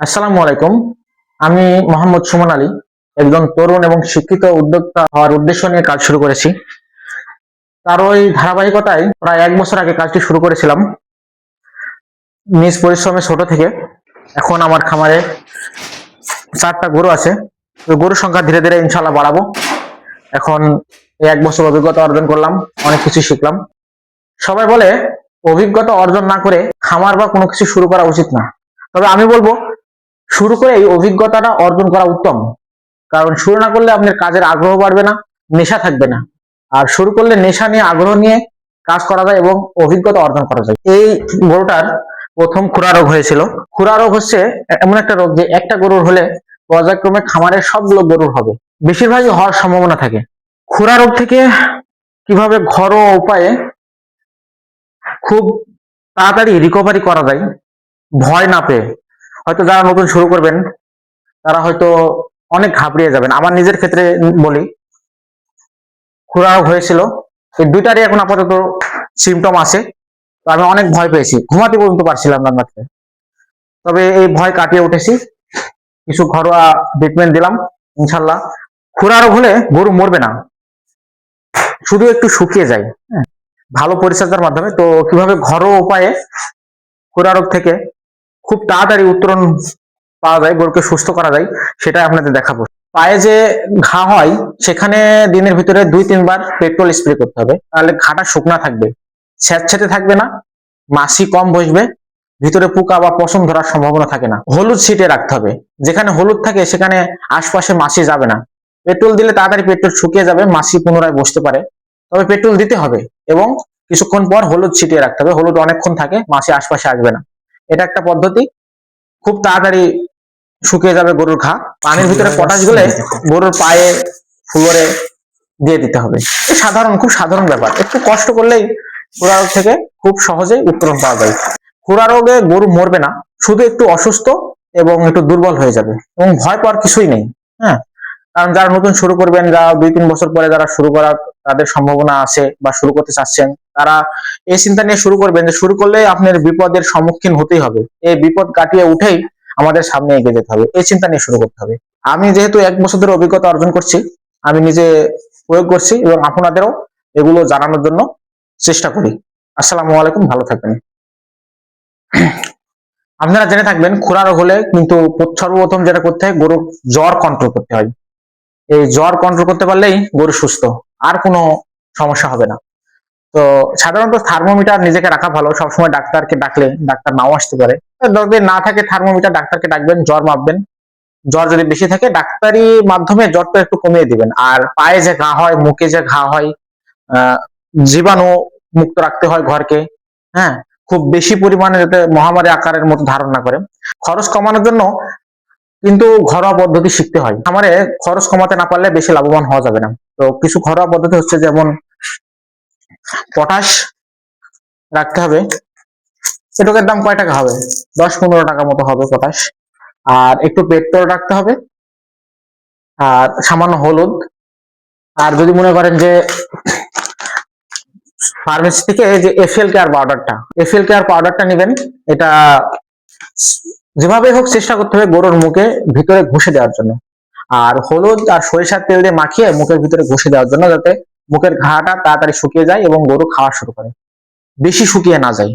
আসসালামু আলাইকুম। আমি মোহাম্মদ সুমন আলী, একজন তরুণ এবং শিক্ষিত উদ্যোক্তা হওয়ার উদ্দেশ্য নিয়ে কাজ শুরু করেছি। তার ওই ধারাবাহিকতায় প্রায় এক বছর আগে কাজটি শুরু করেছিলাম। নিজ পরিশ্রমে ছোট থেকে এখন আমার খামারে চারটা গরু আছে। গরুর সংখ্যা ধীরে ধীরে ইনশাল্লাহ বাড়াবো। এখন এক বছর অভিজ্ঞতা অর্জন করলাম, অনেক কিছু শিখলাম। সবাই বলে অভিজ্ঞতা অর্জন না করে খামার বা কোনো কিছু শুরু করা উচিত না। তবে আমি বলব শুরু করে এই অভিজ্ঞতাটা অর্জন করা উত্তম। কারণ শুরু না করলে আপনার কাজের আগ্রহ বাড়বে না, নেশা থাকবে না। আর শুরু করলে নেশা নিয়ে আগ্রহ নিয়ে কাজ করা যায় এবং অভিজ্ঞতা অর্জন করা যায়। এই গরুটার প্রথম খুরা রোগ হয়েছিল। খুরা রোগ হচ্ছে এমন একটা রোগ যে একটা গরুর হলে পর্যায়ক্রমে খামারের সবগুলো গরুর হবে। বেশিরভাগই হওয়ার সম্ভাবনা থাকে। খুরা রোগ থেকে কীভাবে ঘরোয়া উপায়ে খুব তাড়াতাড়ি রিকভারি করা যায়, ভয় না পেয়ে। হয়তো যারা নতুন শুরু করবেন তারা হয়তো অনেক ঘাবড়িয়ে যাবেন। আমার নিজের ক্ষেত্রে বলি খুরা হয়েছিল। এই দুইটারই এখন আপাতত সিমটম আছে। তো আমি অনেক ভয় পেয়েছি। ঘুমাতে পর্যন্ত পারছিলাম না রাত্রে তবে এই ভয় কাটিয়ে উঠেছি। কিছু ঘরোয়া ট্রিটমেন্ট দিলাম ইনশাল্লাহ। খুরা রোগ হলে গরু মরবে না। শুধু একটু শুকিয়ে যায়। হ্যাঁ, ভালো পরিচর্যার মাধ্যমে। তো কীভাবে ঘরোয়া উপায়ে খুরা রোগ থেকে খুব তাড়াতাড়ি উত্তরণ পাওয়া যায়, গরুকে সুস্থ করা যায় সেটাই আপনাদের দেখাবো। পায়ে যে ঘা হয়, সেখানে দিনের ভিতরে দুই তিনবার পেট্রোল স্প্রে করতে হবে। তাহলে ঘাটা শুকনা থাকবে স্যাঁতস্যাঁতে থাকবে না মাছি কম বসবে, ভিতরে পোকা বা পশম ধরার সম্ভাবনা থাকে না। হলুদ ছিটে রাখতে হবে, যেখানে হলুদ থাকে, সেখানে আশপাশে মাছি যাবে না। পেট্রোল দিলে তাড়াতাড়ি পেট্রোল শুকিয়ে যাবে মাছি পুনরায় বসতে পারে। তবে পেট্রোল দিতে হবে এবং কিছুক্ষণ পর হলুদ ছিটিয়ে রাখতে হবে, হলুদ অনেকক্ষণ থাকে মাছি আশপাশে আসবে না। এটা একটা পদ্ধতি। খুব তাড়াতাড়ি শুকিয়ে যাবে গরুর ঘা। পানির ভিতরে পটাশ গুলে গরুর পায়ে ফুলরে দিয়ে দিতে হবে। সাধারণ খুব সাধারণ ব্যাপার। একটু কষ্ট করলেই খুরা রোগ থেকে খুব সহজেই উত্তরণ পাওয়া যায়। খুরা রোগে গরু মরবে না শুধু একটু অসুস্থ এবং একটু দুর্বল হয়ে যাবে এবং ভয় পাওয়ার কিছুই নেই। হ্যাঁ কারণ যারা নতুন শুরু করবেন যারা দুই তিন বছর পরে যারা শুরু করার তাদের সম্ভাবনা আছে বা শুরু করতে চাচ্ছেন, তারা এই চিন্তা নিয়ে শুরু করবেন যে শুরু করলে আপনার বিপদের সম্মুখীন হতেই হবে। এই বিপদ কাটিয়ে উঠেই আমাদের সামনে এগিয়ে যেতে হবে। এই চিন্তা নিয়ে শুরু করতে হবে। আমি যেহেতু এক বছর ধরে অভিজ্ঞতা অর্জন করছি, আমি নিজে প্রয়োগ করছি এবং আপনাদেরও এগুলো জানানোর জন্য চেষ্টা করি। আসসালামু আলাইকুম, ভালো থাকবেন। আপনারা জেনে থাকবেন খুরা রোগ হলে কিন্তু সর্বপ্রথম যেটা করতে হয়, গরুর জ্বর কন্ট্রোল করতে হয়। এই জ্বর কন্ট্রোল করতে পারলেই গরু সুস্থ। আর কোনো সমস্যা হবে না। তো সাধারণত থার্মোমিটার নিজেকে রাখা ভালো। সবসময় ডাক্তারকে ডাকলে ডাক্তার নাও আসতে পারে। যদি না থাকে থার্মোমিটার ডাক্তারকে ডাকবেন, জ্বর মাপবেন। জ্বর যদি বেশি থাকে, ডাক্তারি মাধ্যমে জ্বরটা একটু কমিয়ে দিবেন। আর পায়ে যে ঘা হয়, মুখে যে ঘা হয় জীবাণু মুক্ত রাখতে হয় ঘরকে। হ্যাঁ খুব বেশি পরিমাণে যাতে মহামারী আকারের মতো ধারণ না করে। খরচ কমানোর জন্য কিন্তু ঘরোয়া পদ্ধতি শিখতে হয়। আমারে খরচ কমাতে না পারলে বেশি লাভবান হওয়া যাবে না। তো কিছু ঘরোয়া পদ্ধতি হচ্ছে যেমন পটাশ রাখতে হবে। এটুকের দাম কয় টাকা হবে? দশ পনেরো টাকা মতো হবে পটাশ। আর একটু পেট্রোল রাখতে হবে। আর সামান্য হলুদ। আর যদি মনে করেন যে ফার্মেসি থেকে যে এফএল কেয়ার পাউডারটা এফএল কেয়ার পাউডারটা নেবেন, এটা যেভাবে হোক চেষ্টা করতে হবে গরুর মুখে ভিতরে ঘষে দেওয়ার জন্য। আর হলুদ আর সরিষার তেল দিয়ে মাখিয়ে মুখের ভিতরে ঘষে দেওয়ার জন্য যাতে মুখের ঘাটা তাড়াতাড়ি শুকিয়ে যায় এবং গরু খাওয়া শুরু করে। বেশি শুকিয়ে না যায়।